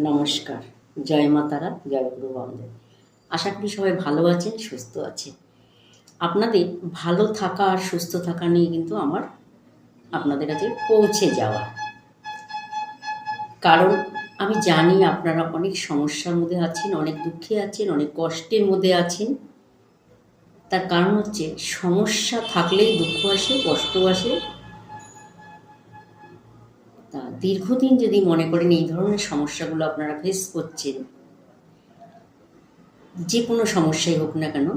নমস্কার। জয় মা তারা, জয় গুরু বন্দে। আশা করি সবাই ভালো আছেন, সুস্থ আছেন। আপনাদের ভালো থাকা আর সুস্থ থাকা নিয়ে কিন্তু আমার আপনাদের কাছে পৌঁছে যাওয়া। কারণ আমি জানি আপনারা অনেক সমস্যার মধ্যে আছেন, অনেক দুঃখে আছেন, অনেক কষ্টের মধ্যে আছেন। তার কারণ হচ্ছে, সমস্যা থাকলেই দুঃখ আসে, কষ্ট আসে দীর্ঘদিন যদি মনে করেন এই ধরনের সমস্যাগুলো আপনারা ফেস করছেন, যে কোনো সমস্যাই হোক না কেন,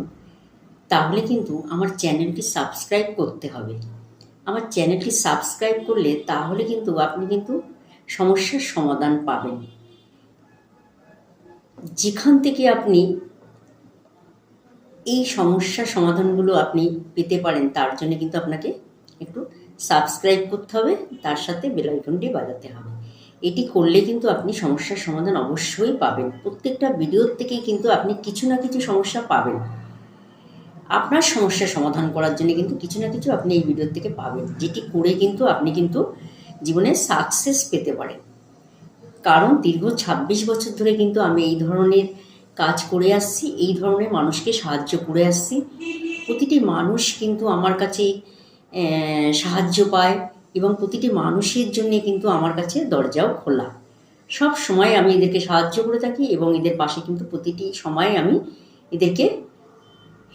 তাহলে কিন্তু আমার চ্যানেলটি সাবস্ক্রাইব করতে হবে। আমার চ্যানেলটি সাবস্ক্রাইব করলে তাহলে কিন্তু আপনি কিন্তু সমস্যার সমাধান পাবেন। যেখান থেকে আপনি এই সমস্যার সমাধানগুলো আপনি পেতে পারেন, তার জন্য কিন্তু আপনাকে একটু সাবস্ক্রাইব করতে হবে, তার সাথে বেল আইকনটি বাজাতে হবে। এটি করলে কিন্তু আপনি সমস্যার সমাধান অবশ্যই পাবেন। প্রত্যেকটা ভিডিওর থেকেই কিন্তু আপনি কিছু না কিছু সমস্যা পাবেন। আপনার সমস্যার সমাধান করার জন্য কিন্তু কিছু না কিছু আপনি এই ভিডিওর থেকে পাবেন, যেটি করে কিন্তু আপনি কিন্তু জীবনে সাকসেস পেতে পারেন। কারণ দীর্ঘ ২৬ বছর ধরে কিন্তু আমি এই ধরনের কাজ করে আসছি, এই ধরনের মানুষকে সাহায্য করে আসছি। প্রতিটি মানুষ কিন্তু আমার কাছে সাহায্য পায় এবং প্রতিটি মানুষের জন্যে কিন্তু আমার কাছে দরজাও খোলা। সব সময় আমি এদেরকে সাহায্য করে থাকি এবং এদের পাশে কিন্তু প্রতিটি সময় আমি এদেরকে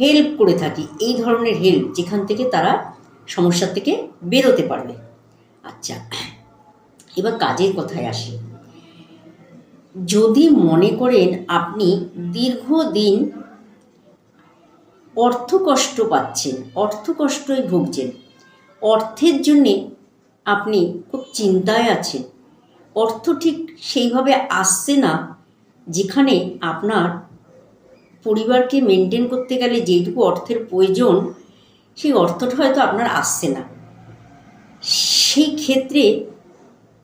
হেল্প করে থাকি। এই ধরনের হেল্প যেখান থেকে তারা সমস্যা থেকে বেরোতে পারবে। আচ্ছা এবার কাজের কথায় আসি। যদি মনে করেন আপনি দীর্ঘদিন অর্থ কষ্ট পাচ্ছেন, অর্থ কষ্টই ভুগছেন অর্থের জন্যে আপনি খুব চিন্তায় আছেন। অর্থ ঠিক সেইভাবে আসছে না যেখানে আপনার পরিবারকে মেনটেন করতে গেলে যেটুকু অর্থের প্রয়োজন, সেই অর্থটা হয়তো আপনার আসছে না। সেই ক্ষেত্রে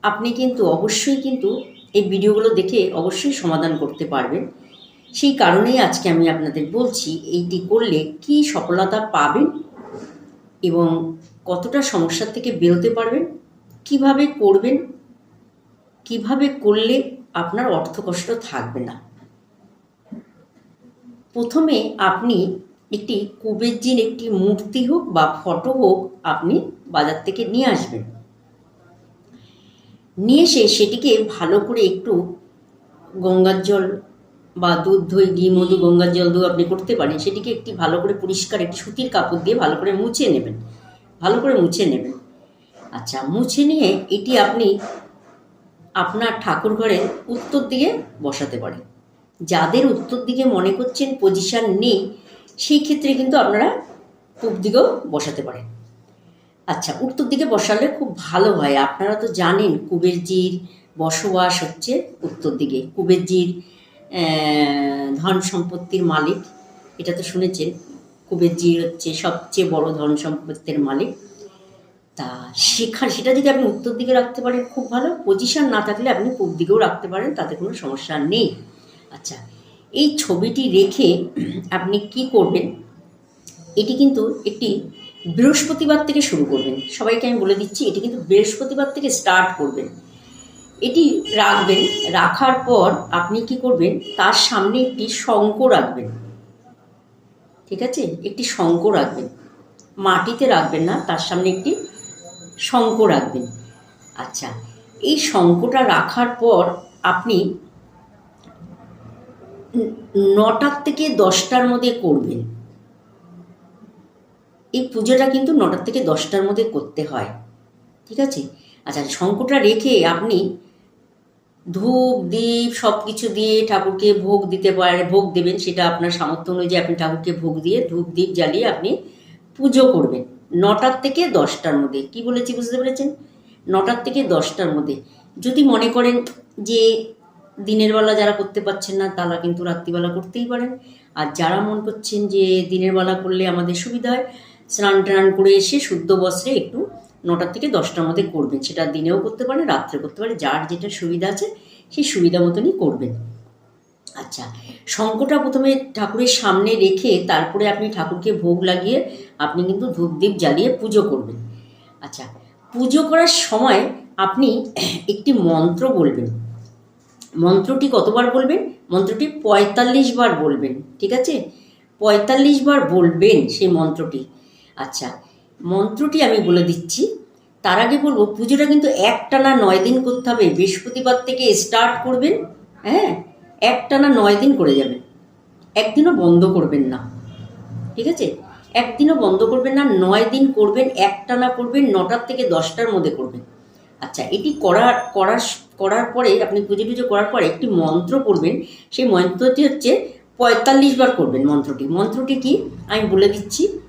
আপনি কিন্তু অবশ্যই কিন্তু এই ভিডিওগুলো দেখে অবশ্যই সমাধান করতে পারবেন। সেই কারণেই আজকে আমি আপনাদের বলছি, এইটি করলে কি সফলতা পাবেন? এবং কতটা সমস্যার থেকে বেরোতে পারবেন, কীভাবে করবেন, কীভাবে করলে আপনার অর্থকষ্ট থাকবে না। প্রথমে আপনি একটি কুবেরজির একটি মূর্তি হোক বা ফটো হোক আপনি বাজার থেকে নিয়ে আসবেন। নিয়ে এসে সেটিকে ভালো করে একটু গঙ্গার জল বা দুধ, দই, ঘি, মধু, গঙ্গার জল দিয়ে আপনি করতে পারেন, সেটিকে একটি ভালো করে পরিষ্কার একটি সুতির কাপড় দিয়ে ভালো করে মুছে নেবেন। ভালো করে মুছে নেবেন। আচ্ছা মুছে নিয়ে এটি আপনি আপনার ঠাকুর ঘরের উত্তর দিকে বসাতে পারেন। যাদের উত্তর দিকে মনে করছেন পজিশান নেই, সেই ক্ষেত্রে কিন্তু আপনারা পূব দিকেও বসাতে পারেন। আচ্ছা উত্তর দিকে বসালে খুব ভালো হয়। আপনারা তো জানেন, কুবেরজির বসবাস হচ্ছে উত্তর দিকে। কুবেরজির ধন সম্পত্তির মালিক। এটা তো শুনেছেন কুবেরজি হচ্ছে সবচেয়ে বড় ধন সম্পত্তির মালিক। তা সেখানে সেটা যদি আপনি উত্তর দিকে রাখতে পারেন খুব ভালো পজিশন না থাকলে আপনি পূব দিকেও রাখতে পারেন, তাতে কোনো সমস্যা নেই। আচ্ছা এই ছবিটি রেখে আপনি কি করবেন? এটি কিন্তু একটি বৃহস্পতিবার থেকে শুরু করবেন। সবাইকে আমি বলে দিচ্ছি, এটি কিন্তু বৃহস্পতিবার থেকে স্টার্ট করবেন। এটি রাখবেন, রাখার পর আপনি কি করবেন? তার সামনে একটি শঙ্ক রাখবেন। ঠিক আছে? একটি শঙ্ক রাখবেন। মাটিতে রাখবেন না, তার সামনে একটি শঙ্ক রাখবেন। আচ্ছা এই শঙ্কটা রাখার পর আপনি নটার থেকে দশটার মধ্যে করবেন। এই পুজোটা কিন্তু নটার থেকে দশটার মধ্যে করতে হয়। ঠিক আছে? আচ্ছা শঙ্কটা রেখে আপনি ধূপ, দীপ সব কিছু দিয়ে ঠাকুরকে ভোগ দিতে পারে, ভোগ দেবেন, সেটা আপনার সামর্থ্য অনুযায়ী আপনি ঠাকুরকে ভোগ দিয়ে ধূপ, দীপ জ্বালিয়ে আপনি পুজো করবেন। নটার থেকে দশটার মধ্যে। কি বলেছি বুঝতে পেরেছেন? নটার থেকে দশটার মধ্যে। যদি মনে করেন যে দিনের বেলা যারা করতে পারছেন না, তারা কিন্তু রাত্রিবেলা করতেই পারেন। আর যারা মন করছেন যে দিনের বেলা করলে আমাদের সুবিধা হয় স্নান টান করে এসে শুদ্ধ বস্ত্রে একটু নটার থেকে দশটার মধ্যে করবেন। সেটা দিনেও করতে পারেন, রাত্রে করতে পারেন, যার যেটা সুবিধা আছে সেই সুবিধা মতনই করবেন। আচ্ছা শঙ্কটা প্রথমে ঠাকুরের সামনে রেখে তারপরে আপনি ঠাকুরকে ভোগ লাগিয়ে আপনি কিন্তু ধূপদীপ জ্বালিয়ে পুজো করবেন। আচ্ছা পুজো করার সময় আপনি একটি মন্ত্র বলবেন। মন্ত্রটি কতবার বলবেন? মন্ত্রটি পঁয়তাল্লিশ বার বলবেন, ঠিক আছে? পঁয়তাল্লিশ বার বলবেন সেই মন্ত্রটি। আচ্ছা মন্ত্রটি আমি বলে দিচ্ছি। তার আগে বলব, পুজোটা কিন্তু একটানা নয় দিন করতে হবে। বৃহস্পতিবার থেকে স্টার্ট করবেন হ্যাঁ? একটানা নয় দিন করে যাবেন। একদিনও বন্ধ করবেন না। ঠিক আছে? একদিনও বন্ধ করবেন না, নয় দিন করবেন, একটানা করবেন, নটার থেকে দশটার মধ্যে করবেন। আচ্ছা এটি করার করার করার পরে, আপনি পুজো টুজো করার পরে একটি মন্ত্র করবেন সেই মন্ত্রটি হচ্ছে পঁয়তাল্লিশ বার করবেন মন্ত্রটি। মন্ত্রটি কি? আমি বলে দিচ্ছি।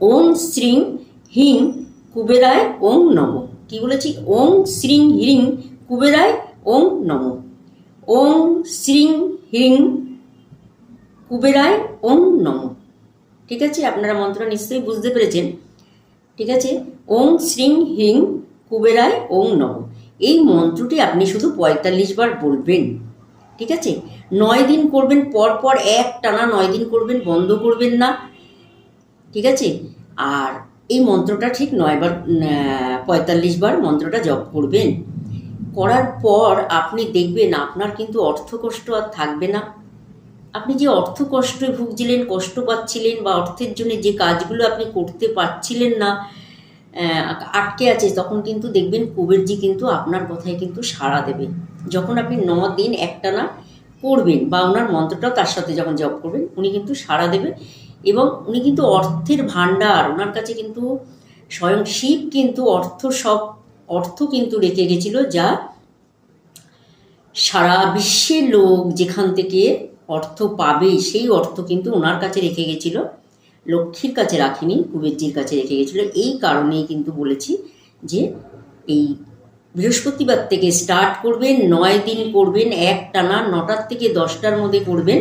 ওং শ্রীং হিং কুবেরায় ওং নম। কি বলেছি? ওং শ্রীং হ্রিং কুবেরায় ওং নম। ওং শ্রীং হ্রিং কুবেরায় ওং নম। ঠিক আছে? আপনারা মন্ত্রটা নিশ্চয়ই বুঝতে পেরেছেন। ঠিক আছে? ওং শ্রীং হ্রিং কুবেরায় ওং নম। এই মন্ত্রটি আপনি শুধু পঁয়তাল্লিশ বার বলবেন। ঠিক আছে? নয় দিন করবেন পর পর এক টানা নয় দিন করবেন, বন্ধ করবেন না। ঠিক আছে? আর এই মন্ত্রটা ঠিক নয়বার পঁয়তাল্লিশ বার মন্ত্রটা জপ করবেন। করার পর আপনি দেখবেন আপনার কিন্তু অর্থ কষ্ট আর থাকবে না। আপনি যে অর্থ কষ্টে ভুগছিলেন, কষ্ট পাচ্ছিলেন বা অর্থের জন্য যে কাজগুলো আপনি করতে পারছিলেন না আটকে আছে, তখন কিন্তু দেখবেন কুবেরজি কিন্তু আপনার কথায় কিন্তু সাড়া দেবে। যখন আপনি ন দিন একটানা করবেন বা ওনার মন্ত্রটাও তার সাথে যখন জপ করবেন, উনি কিন্তু সাড়া দেবে। এবং উনি কিন্তু অর্থের ভাণ্ডার। ওনার কাছে কিন্তু স্বয়ং শিব কিন্তু অর্থ সব, অর্থ কিন্তু রেখে গেছিল যা সারা বিশ্বের লোক যেখান থেকে অর্থ পাবে, সেই অর্থ কিন্তু ওনার কাছে রেখে গেছিল। লক্ষ্মীর কাছে রাখিনি, কুবেরজির কাছে রেখে গেছিল। এই কারণেই কিন্তু বলেছি যে এই বৃহস্পতিবার থেকে স্টার্ট করবেন, নয় দিন করবেন এক টানা নটার থেকে দশটার মধ্যে করবেন।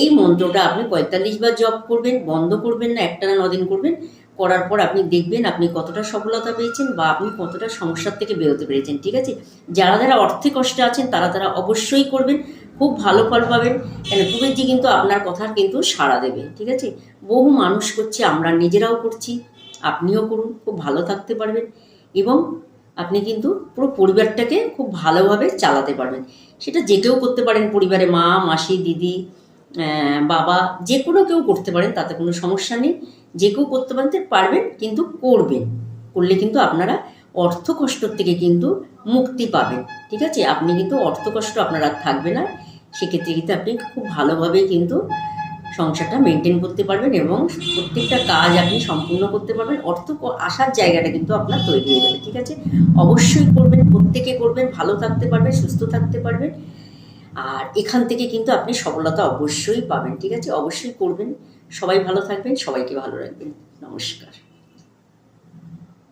এই মন্ত্রটা আপনি পঁয়তাল্লিশ বার জপ করবেন, বন্ধ করবেন না একটানা দিন করবেন, করার পর আপনি দেখবেন আপনি কতটা সফলতা পেয়েছেন বা আপনি কতটা সমস্যার থেকে বেরোতে পেরেছেন, ঠিক আছে? যারা যারা অর্থে কষ্টে আছেন, তারা তারা অবশ্যই করবেন, খুব ভালো ফল পাবেন, কেন কুবেরজি কিন্তু আপনার কথার কিন্তু সাড়া দেবে, ঠিক আছে? বহু মানুষ করছে, আমরা নিজেরাও করছি, আপনিও করুন, খুব ভালো থাকতে পারবেন এবং আপনি কিন্তু পুরো পরিবারটাকে খুব ভালোভাবে চালাতে পারবেন। সেটা যে কেউ করতে পারেন, পরিবারে মা, মাসি, দিদি বাবা যে কোনো কেউ করতে পারেন, তাতে কোনো সমস্যা নেই। যে কেউ করতে পারতে পারবেন, কিন্তু করবেন। করলে কিন্তু আপনারা অর্থ কষ্টর থেকে কিন্তু মুক্তি পাবেন। ঠিক আছে? আপনি কিন্তু অর্থ কষ্ট আপনার আর থাকবে না। সেক্ষেত্রে কিন্তু আপনি খুব ভালোভাবে কিন্তু সংসারটা মেনটেন করতে পারবেন এবং প্রত্যেকটা কাজ আপনি সম্পূর্ণ করতে পারবেন। অর্থ আসার জায়গাটা কিন্তু আপনার তৈরি হয়ে যাবে। ঠিক আছে? অবশ্যই করবেন, প্রত্যেকে করবেন, ভালো থাকতে পারবেন, সুস্থ থাকতে পারবেন। আর এখান থেকে কিন্তু আপনি সফলতা অবশ্যই পাবেন, ঠিক আছে? অবশ্যই করবেন। সবাই ভালো থাকবেন, সবাইকে ভালো রাখবেন। নমস্কার।